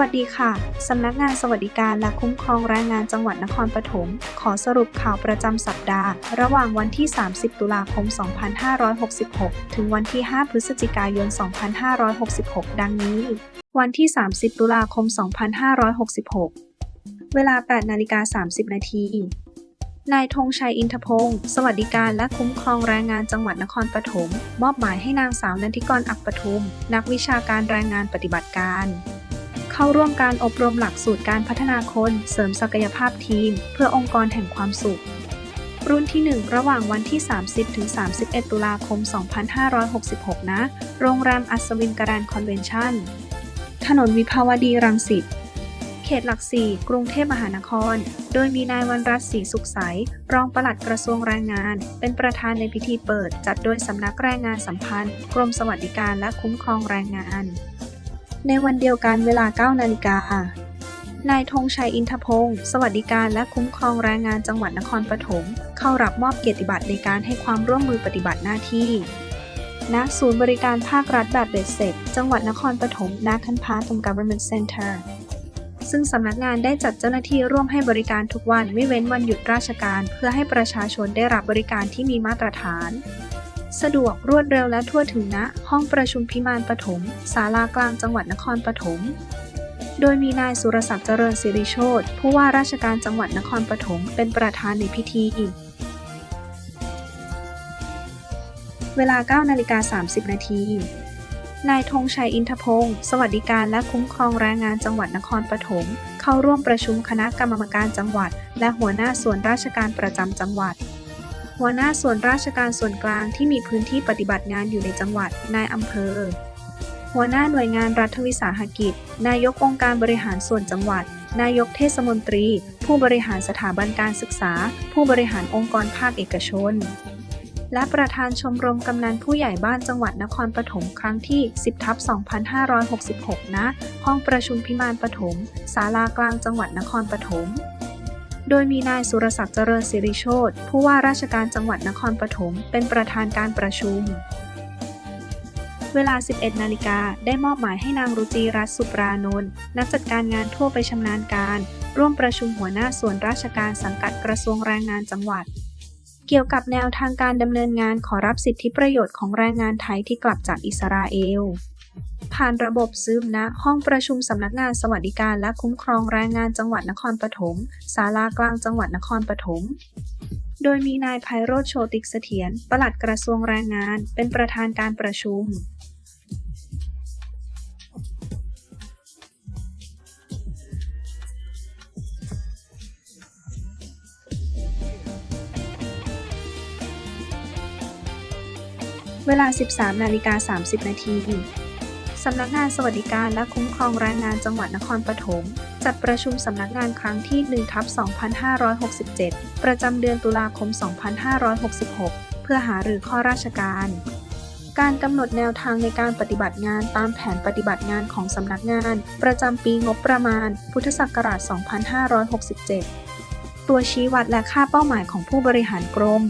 วัสดีค่ะ สำนักงานสวัสดิการและคุ้มครองแรงงานจังหวัดนครปฐม ขอสรุปข่าวประจำสัปดาห์ ระหว่างวันที่ 30 ตุลาคม 2566 ถึงวันที่ 5 พฤศจิกายน 2566 ดังนี้ วันที่ 30 ตุลาคม 2566 เวลา 8 นาฬิกา 30 นาทีนายธงชัยอินทพงศ์สวัสดิการและคุ้มครองแรงงานจังหวัดนครปฐม มอบหมายให้นางสาวนันทิกรอักปทุม นักวิชาการแรงงานปฏิบัติการ เข้าร่วมการอบรมหลักสูตรการพัฒนาคนเสริมศักยภาพทีม เพื่อองค์กรแห่งความสุข รุ่นที่ 1 ระหว่างวันที่ 30 ถึง 31 ตุลาคม 2566 นะ โรงแรมอัศวินการันคอนเวนชั่น ถนนวิภาวดีรังสิตเขตหลักสี่กรุงเทพมหานคร โดยมีนายวันรัตน์ศรีสุขใส รองปลัดกระทรวงแรงงาน เป็นประธานในพิธีเปิด จัดโดยสำนักแรงงานสัมพันธ์ กรมสวัสดิการและคุ้มครองแรงงาน ในวันเดียวกันเวลา 9 นาฬิกานายธงชัยอินทพงศ์สวัสดิการและคุ้มครองแรงงานจังหวัดนครปฐมเข้ารับมอบเกียรติบัตรในการให้ความร่วมมือปฏิบัติหน้าที่ณศูนย์บริการภาครัฐแบบเบ็ดเสร็จ จังหวัดนครปฐมนาคันพาตรง Government Center ซึ่งสำนักงานได้จัดเจ้าหน้าที่ร่วมให้บริการทุกวันไม่เว้นวันหยุดราชการ เพื่อให้ประชาชนได้รับบริการที่มีมาตรฐาน สะดวกรวดเร็วและทั่วถึงณห้องประชุมพิมานปฐมศาลากลางจังหวัดนครปฐมโดยมีนายสุรศักดิ์เจริญสิริโชตผู้ว่าราชการจังหวัดนครปฐมเป็นประธานในพิธีอีก เวลา9นาฬิกา30 นาที นายธงชัยอินทพงศ์สวัสดิการและคุ้มครองแรงงานจังหวัดนครปฐมเข้าร่วมประชุมคณะกรรมการจังหวัด และหัวหน้าส่วนราชการประจำจังหวัด หัวหน้าส่วนราชการส่วนกลางที่มีพื้นที่ปฏิบัติงานอยู่ในจังหวัด นายอำเภอ หัวหน้าหน่วยงานรัฐวิสาหกิจ นายกองค์การบริหารส่วนจังหวัด นายกเทศมนตรี ผู้บริหารสถาบันการศึกษา ผู้บริหารองค์กรภาคเอกชน และประธานชมรมกำนันผู้ใหญ่บ้านจังหวัดนครปฐมครั้งที่ 10ทับ2566ณห้องประชุมพิมานปฐมศาลากลางจังหวัดนครปฐม โดยมีนายสุรศักดิ์เจริญสิริโชตผู้ว่าราชการจังหวัดนครปฐมเป็นประธานการประชุม เวลา 11 นาฬิกาได้มอบหมายให้นางรุจีรัตน์สุปรานนท์นักจัดการงานทั่วไปชำนาญการ ร่วมประชุมหัวหน้าส่วนราชการสังกัดกระทรวงแรงงานจังหวัด เกี่ยวกับแนวทางการดำเนินงานขอรับสิทธิประโยชน์ของแรงงานไทยที่กลับจากอิสราเอล ผ่านระบบซึมณห้องประชุมสำนักงานสวัสดิการและคุ้มครองแรงงานจังหวัดนครปฐมศาลากลางจังหวัดนครปฐมโดยมีนายไพโรธโชติกเสถียรปลัดกระทรวงแรงงาน เป็นประธานการประชุมเวลา 13 นาฬิกา 30 นาที สำนักงานสวัสดิการและคุ้มครองแรงงานจังหวัดนครปฐมจัดประชุมสำนักงานครั้งที่1ทับ2567 ประจำเดือนตุลาคม 2566 เพื่อหารือข้อราชการ การกำหนดแนวทางในการปฏิบัติงานตามแผนปฏิบัติงานของสำนักงาน ประจำปีงบประมาณ พุทธศักราช 2567 ตัวชี้วัดและค่าเป้าหมายของผู้บริหารกรม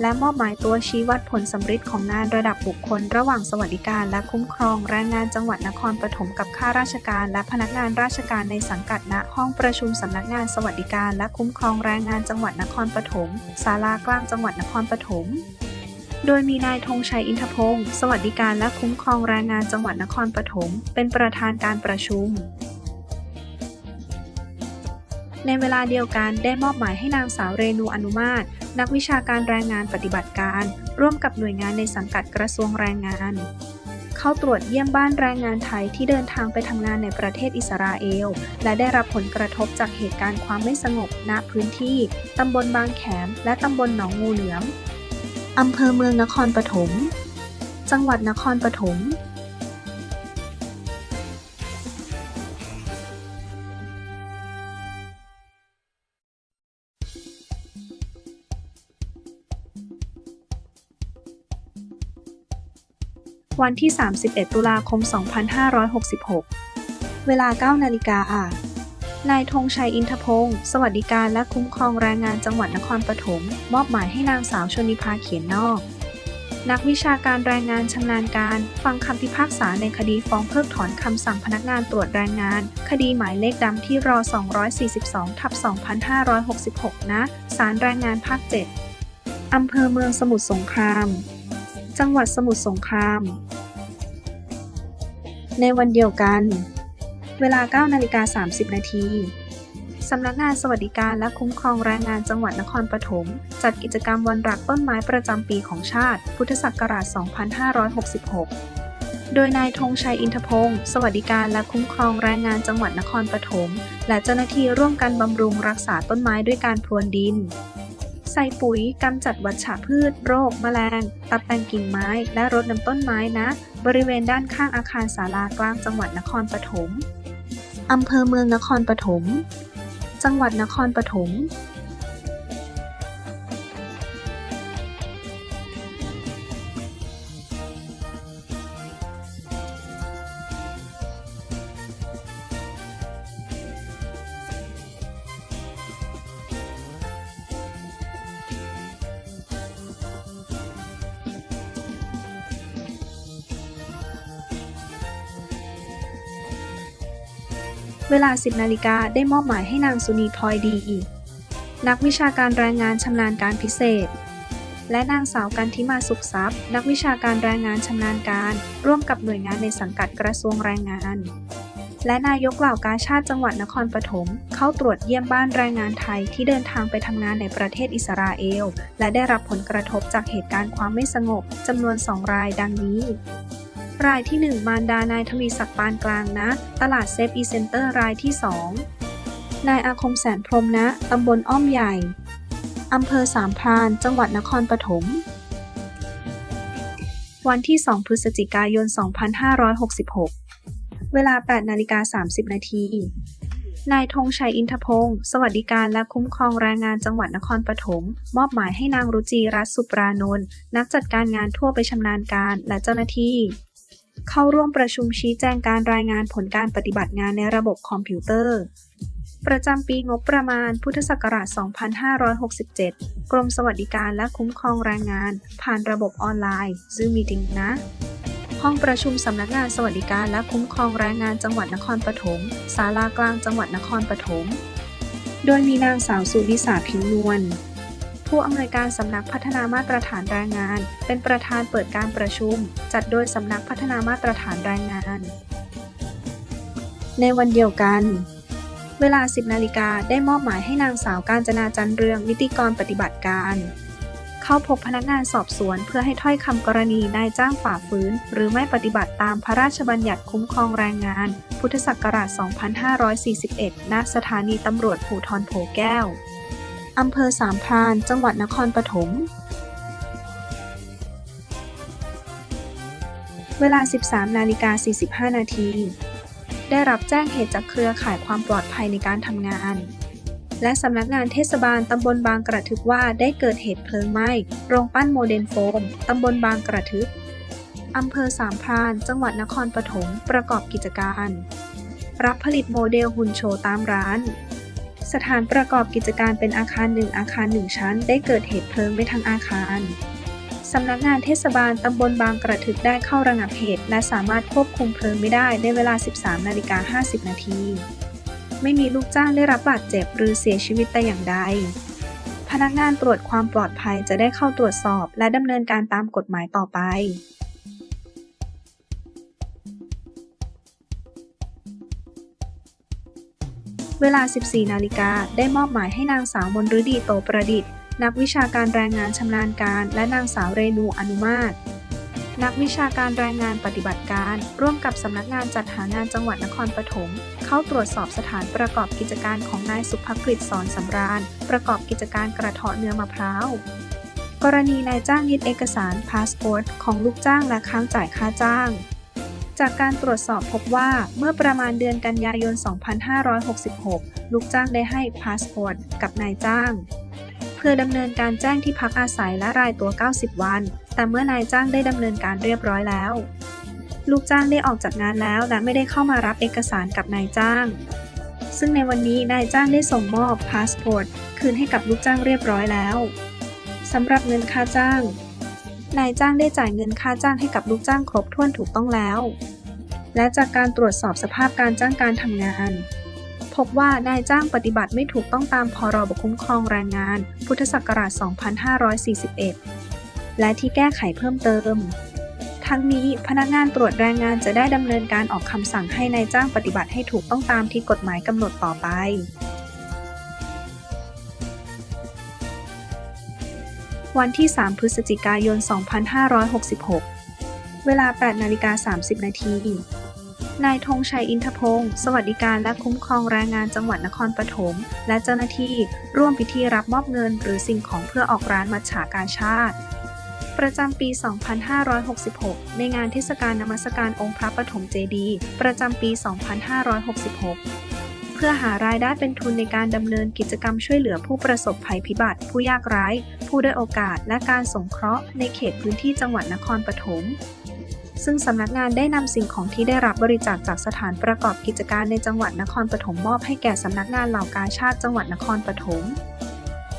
และมอบหมายตัวชี้วัดผลสำฤทธิ์ของงานระดับบุคคล ระหว่างสวัสดิการและคุ้มครองแรงงานจังหวัดนครปฐมกับข้าราชการ และพนักงานราชการในสังกัดณห้องประชุมสำนักงานสวัสดิการ และคุ้มครองแรงงานจังหวัดนครปฐมศาลากลางจังหวัดนครปฐมโดยมีนายธงชัยอินทพงศ์สวัสดิการและคุ้มครองแรงงานจังหวัดนครปฐมเป็นประธานการประชุมในเวลาเดียวกันได้มอบหมายให้นางสาวเรนูอนุมาตร นักวิชาการแรงงานปฏิบัติการ ร่วมกับหน่วยงานในสังกัดกระทรวงแรงงาน เข้าตรวจเยี่ยมบ้านแรงงานไทยที่เดินทางไปทำงานในประเทศอิสราเอล และได้รับผลกระทบจากเหตุการณ์ความไม่สงบณพื้นที่ตำบลบางแขม และตำบลหนองงูเหลือมอำเภอเมืองนครปฐม จังหวัดนครปฐม วันที่ 31 ตุลาคม 2566 เวลา 9 นาฬิกานายธงชัยอินทพงศ์สวัสดิการและคุ้มครองแรงงานจังหวัดนครปฐมมอบหมายให้นางสาวชนิภาเขียนนอก นักวิชาการแรงงานชำนาญการ ฟังคำพิพากษาในคดีฟ้องเพิกถอนคำสั่งพนักงานตรวจแรงงาน คดีหมายเลขดำที่รอ 242 ทับ 2566 นะ ศาลแรงงานภาค 7 อำเภอเมืองสมุทรสงคราม จังหวัดสมุทรสงคราม ในวันเดียวกัน เวลา9นาฬิกา30 นาทีสำนักงานสวัสดิการและคุ้มครองแรงงานจังหวัดนครปฐมจัดกิจกรรมวันรักต้นไม้ประจำปีของชาติ พุทธศักราช 2566 โดยนายธงชัยอินทพงศ์สวัสดิการและคุ้มครองแรงงานจังหวัดนครปฐมและเจ้าหน้าที่ร่วมกันบำรุงรักษาต้นไม้ด้วยการพรวนดิน ใส่ปุ๋ยกำจัดวัชพืช โรค แมลง ตัดแต่งกิ่งไม้ และรดน้ำต้นไม้นะ บริเวณด้านข้างอาคารศาลากลางจังหวัดนครปฐมอำเภอเมืองนครปฐม จังหวัดนครปฐม เวลา 10 นาฬิกาได้มอบหมายให้นางสุนีพลอยดีอีก นักวิชาการแรงงานชำนาญการพิเศษ และนางสาวกันทิมาสุขทรัพย์ นักวิชาการแรงงานชำนาญการ ร่วมกับหน่วยงานในสังกัดกระทรวงแรงงาน และนายกเหล่ากาชาติจังหวัดนครปฐมเข้าตรวจเยี่ยมบ้านแรงงานไทยที่เดินทางไปทำงานในประเทศอิสราเอล และได้รับผลกระทบจากเหตุการณ์ความไม่สงบจำนวน 2 รายดังนี้ รายที่ 1 มารดานายทวีศักดิ์ปานกลางนะ ตลาดเซฟอีเซ็นเตอร์รายที่ 2 นายอาคมแสนพรมนะ ตำบลอ้อมใหญ่ อำเภอสามพรานจังหวัดนครปฐม วันที่ 2 พฤศจิกายน 2566 เวลา 8 นาฬิกา 30 นาที นายธงชัยอินทพงศ์สวัสดิการและคุ้มครองแรงงานจังหวัดนครปฐม มอบหมายให้นางรุจีรัตน์สุปรานนท์ นักจัดการงานทั่วไปชำนาญการและเจ้าหน้าที่ เข้าร่วมประชุมชี้แจงการรายงานผลการปฏิบัติงานในระบบคอมพิวเตอร์ ประจำปีงบประมาณพุทธศักราช 2567 กรมสวัสดิการและคุ้มครองแรงงาน ผ่านระบบออนไลน์ Zoom Meeting นะ ห้องประชุมสำนักงานสวัสดิการและคุ้มครองแรงงานจังหวัดนครปฐมศาลากลางจังหวัดนครปฐมโดยมีนางสาวสุริสาผิวนวล ผู้อำนวยการสำนักพัฒนามาตรฐานแรงงาน เป็นประธานเปิดการประชุม จัดโดยสำนักพัฒนามาตรฐานแรงงาน ในวันเดียวกัน เวลา 10 นาฬิกาได้มอบหมายให้นางสาวการจนาจันเรืองนิติกรปฏิบัติการ เข้าพบพนักงานสอบสวนเพื่อให้ถ้อยคำกรณีนายจ้างฝ่าฝืน หรือไม่ปฏิบัติตามพระราชบัญญัติคุ้มครองแรงงาน พุทธศักราช 2541 ณ สถานีตำรวจภูทรโพแก้ว อำเภอสามพรานจังหวัดนครปฐม เวลา 13 นาฬิกา 45 นาที ได้รับแจ้งเหตุจากเครือข่ายความปลอดภัยในการทำงาน และสำนักงานเทศบาลตำบลบางกระทึกว่าได้เกิดเหตุเพลิงไหม้ โรงปั้นโมเดลโฟมตำบลบางกระทึกอำเภอสามพราน จังหวัดนครปฐม ประกอบกิจการ รับผลิตโมเดลหุ่นโชว์ตามร้าน สถานประกอบกิจการเป็นอาคารหนึ่งอาคารหนึ่งชั้น ได้เกิดเหตุเพลิงไปทั้งอาคารสำนักงานเทศบาลตำบลบางกระทึกได้เข้าระงับเหตุ และสามารถควบคุมเพลิงไม่ได้ในเวลา 13 นาฬิกา 50 นาที ไม่มีลูกจ้างได้รับบาดเจ็บหรือเสียชีวิตแต่อย่างใด พนักงานตรวจความปลอดภัยจะได้เข้าตรวจสอบ และดำเนินการตามกฎหมายต่อไป เวลา 14 นาฬิกาได้มอบหมายให้นางสาวมนฤดีโตประดิษฐ์ นักวิชาการแรงงานชำนาญการ และนางสาวเรนูอนุมาตรนักวิชาการแรงงานปฏิบัติการ ร่วมกับสำนักงานจัดหางานจังหวัดนครปฐมเข้าตรวจสอบสถานประกอบกิจการของนายสุภกฤษสอนสำราญ ประกอบกิจการกระเทาะเนื้อมะพร้าวกรณีนายจ้างยึดเอกสารพาสปอร์ตของลูกจ้างและค้างจ่ายค่าจ้าง จากการตรวจสอบพบว่าเมื่อประมาณเดือนกันยายน 2566 ลูกจ้างได้ให้พาสปอร์ตกับนายจ้าง เพื่อดำเนินการแจ้งที่พักอาศัยและรายตัว 90 วัน แต่เมื่อนายจ้างได้ดำเนินการเรียบร้อยแล้ว ลูกจ้างได้ออกจากงานแล้วและไม่ได้เข้ามารับเอกสารกับนายจ้าง ซึ่งในวันนี้นายจ้างได้ส่งมอบพาสปอร์ตคืนให้กับลูกจ้างเรียบร้อยแล้วสำหรับเงินค่าจ้าง นายจ้างได้จ่ายเงินค่าจ้างให้กับลูกจ้างครบถ้วนถูกต้องแล้ว และจากการตรวจสอบสภาพการจ้างการทำงาน พบว่านายจ้างปฏิบัติไม่ถูกต้องตามพรบคุ้มครองแรงงาน พุทธศักราช 2541 และที่แก้ไขเพิ่มเติม ทั้งนี้พนักงานตรวจแรงงานจะได้ดำเนินการออกคำสั่งให้นายจ้างปฏิบัติให้ถูกต้องตามที่กฎหมายกำหนดต่อไป วันที่ 3 พฤศจิกายน 2566 เวลา 8นาฬิกา30 นาทีนายธงชัยอินทพงศ์สวัสดิการและคุ้มครองแรงงานจังหวัดนครปฐม และเจ้าหน้าที่ร่วมพิธีรับมอบเงิน หรือสิ่งของเพื่อออกร้านมัจฉาการชาติ ประจำปี 2566 ในงานเทศกาลนมัสการองค์พระปฐมเจดีย์ประจำปี 2566 พื่อหารายได้เป็นทุนในการดำเนินกิจกรรมช่วยเหลือผู้ประสบภัยพิบัติ ผู้ยากไร้ ผู้ด้อยโอกาส และการสงเคราะห์ในเขตพื้นที่จังหวัดนครปฐมซึ่งสำนักงานได้นำสิ่งของที่ได้รับบริจาคจากสถานประกอบกิจการในจังหวัดนครปฐมมอบให้แก่สำนักงานเหล่ากาชาติจังหวัดนครปฐม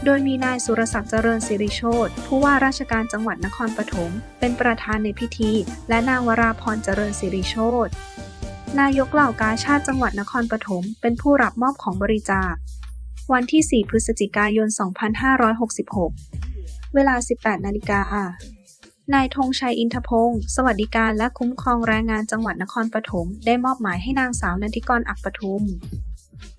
โดยมีนายสุรศักดิ์เจริญสิริโชตผู้ว่าราชการจังหวัดนครปฐมเป็นประธานในพิธี และนางวราพรเจริญสิริโชต นายกเหล่ากาชาติจังหวัดนครปฐมเป็นผู้รับมอบของบริจาค วันที่ 4 พฤศจิกายน 2566 เวลา 18 นาฬิกานายธงชัยอินทพงศ์สวัสดิการและคุ้มครองแรงงานจังหวัดนครปฐมได้มอบหมายให้นางสาวนันทิกรอักปทุม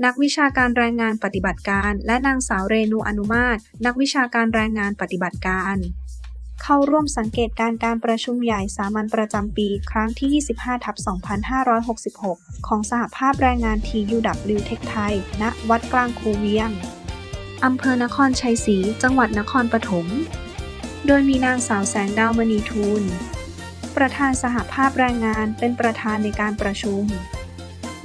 นักวิชาการแรงงานปฏิบัติการ และนางสาวเรนูอนุมาตรนักวิชาการแรงงานปฏิบัติการ เข้าร่วมสังเกตการณ์การประชุมใหญ่สามัญประจำปีครั้งที่ 25ทับ2566 ของสหภาพแรงงาน TUW เทคไทย ณ วัดกลางคูเวียง อำเภอนครชัยศรีจังหวัดนครปฐม โดยมีนางสาวแสงดาวมณีทูล ประธานสหภาพแรงงานเป็นประธานในการประชุม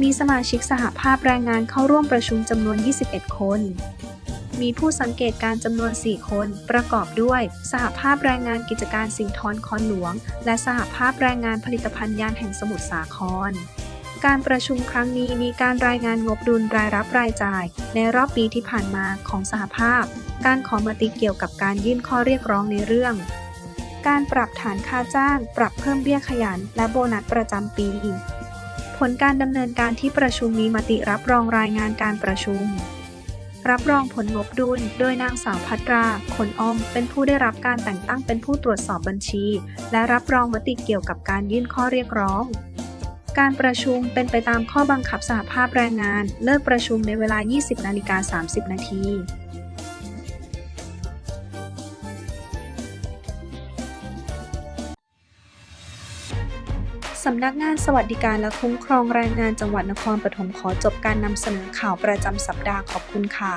มีสมาชิกสหภาพแรงงานเข้าร่วมประชุมจำนวน 21 คน มีผู้สังเกตการจำนวน 4 คน ประกอบด้วย สหภาพแรงงานกิจการสิงห์ทอนคอนหลวง และสหภาพแรงงานผลิตภัณฑ์ยานแห่งสมุทรสาครการประชุมครั้งนี้มีการรายงานงบดุลรายรับรายจ่าย ในรอบปีที่ผ่านมาของสหภาพ การขอมติเกี่ยวกับการยื่นข้อเรียกร้องในเรื่อง การปรับฐานค่าจ้าง ปรับเพิ่มเบี้ยขยัน และโบนัสประจำปี ผลการดำเนินการที่ประชุมมีมติรับรองรายงานการประชุม รับรองผลงบดุล โดยนางสาวพัตราขนอม เป็นผู้ได้รับการแต่งตั้งเป็นผู้ตรวจสอบบัญชี และรับรองมติเกี่ยวกับการยื่นข้อเรียกร้อง การประชุมเป็นไปตามข้อบังคับสหภาพแรงงาน เลิกประชุมในเวลา 20 นาฬิกา 30 นาที สำนักงานสวัสดิการและคุ้มครองแรงงานจังหวัดนครปฐมขอจบการนำเสนอข่าวประจำสัปดาห์ขอบคุณค่ะ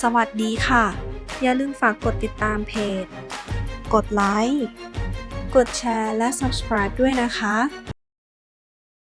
สวัสดีค่ะ อย่าลืมฝากกดติดตามเพจ กดไลค์ กดแชร์ และ subscribe ด้วยนะคะ